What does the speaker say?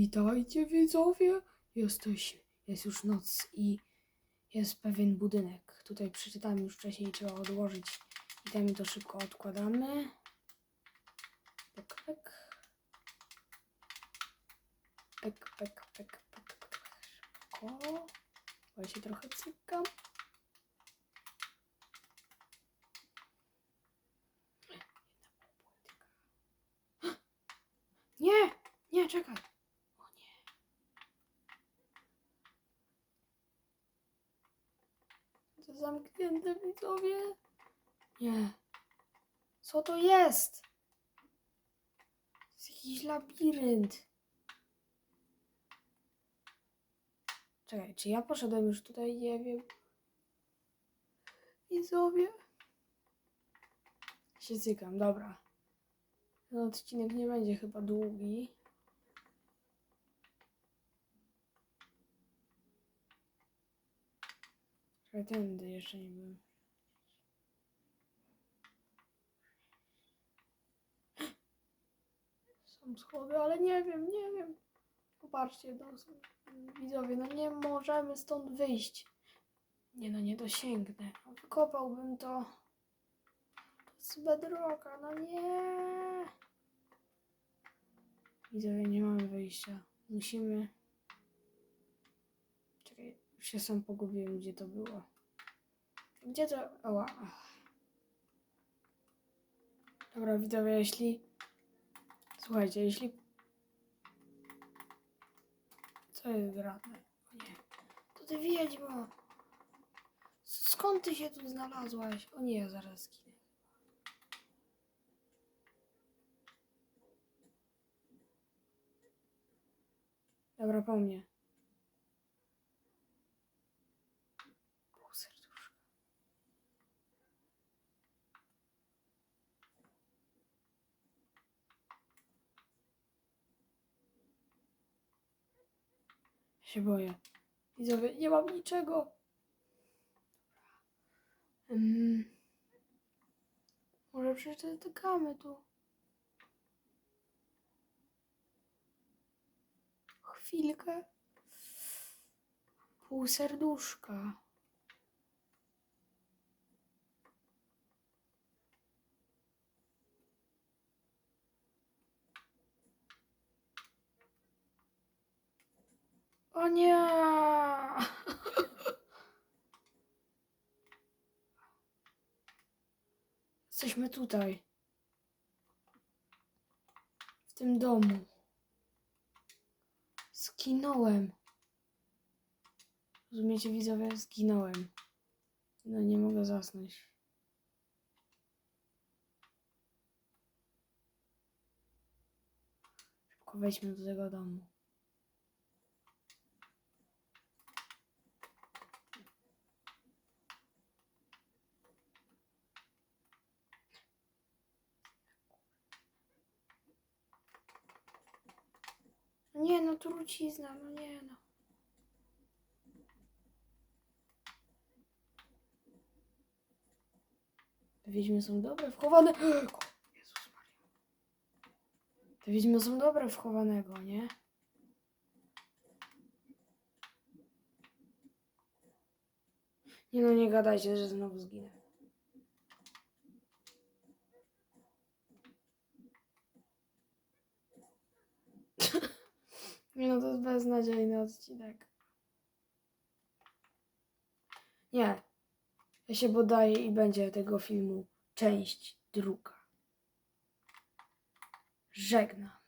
Witajcie widzowie. Jesteś, jest już noc i jest pewien budynek. Tutaj przeczytałem już wcześniej, trzeba odłożyć itemy, to szybko odkładamy. Pek, pek. Pek, pek, pek, pek, pek. Szybko. Bo się trochę cykam. Nie! Nie, czekaj! O nie. Zamknięte widzowie? Nie. Co to jest? To jest jakiś labirynt. Czekaj, czy ja poszedłem już tutaj? Nie wiem. Widzowie. Się cykam, dobra. Ten odcinek nie będzie chyba długi. Czekaj, tędy jeszcze nie byłem. Są schody, ale nie wiem, nie wiem. Popatrzcie, no, widzowie, no nie możemy stąd wyjść. Nie no, nie dosięgnę. Wykopałbym to. To jest bedrocka, no nie. Widzowie, nie mamy wyjścia. Musimy... Się sam pogubiłem, gdzie to było. Gdzie to... Oła. Dobra, widzowie, jeśli... Słuchajcie, jeśli... Co jest grane? O nie. To ty wiedźmo! Skąd ty się tu znalazłaś? O nie, zaraz zginę. Dobra, po mnie. Pół serduszka. Ja się boję. Widzowie, nie mam niczego. Um, może przeczytamy tu. Chwilkę. Pół serduszka. O nie! Jesteśmy tutaj. W tym domu. Zginąłem. Rozumiecie, widzowie? Zginąłem. No nie mogę zasnąć. Szybko wejdźmy do tego domu. Nie no, trucizna, no nie no. Te wiedźmy są dobre, wchowane. Jezus Maria. Te wiedźmy są dobre wchowanego, nie? Nie no, nie gadajcie, że znowu zginę. Nie no, to jest beznadziejny odcinek. Nie. Ja się podaję i będzie tego filmu część druga. Żegnam.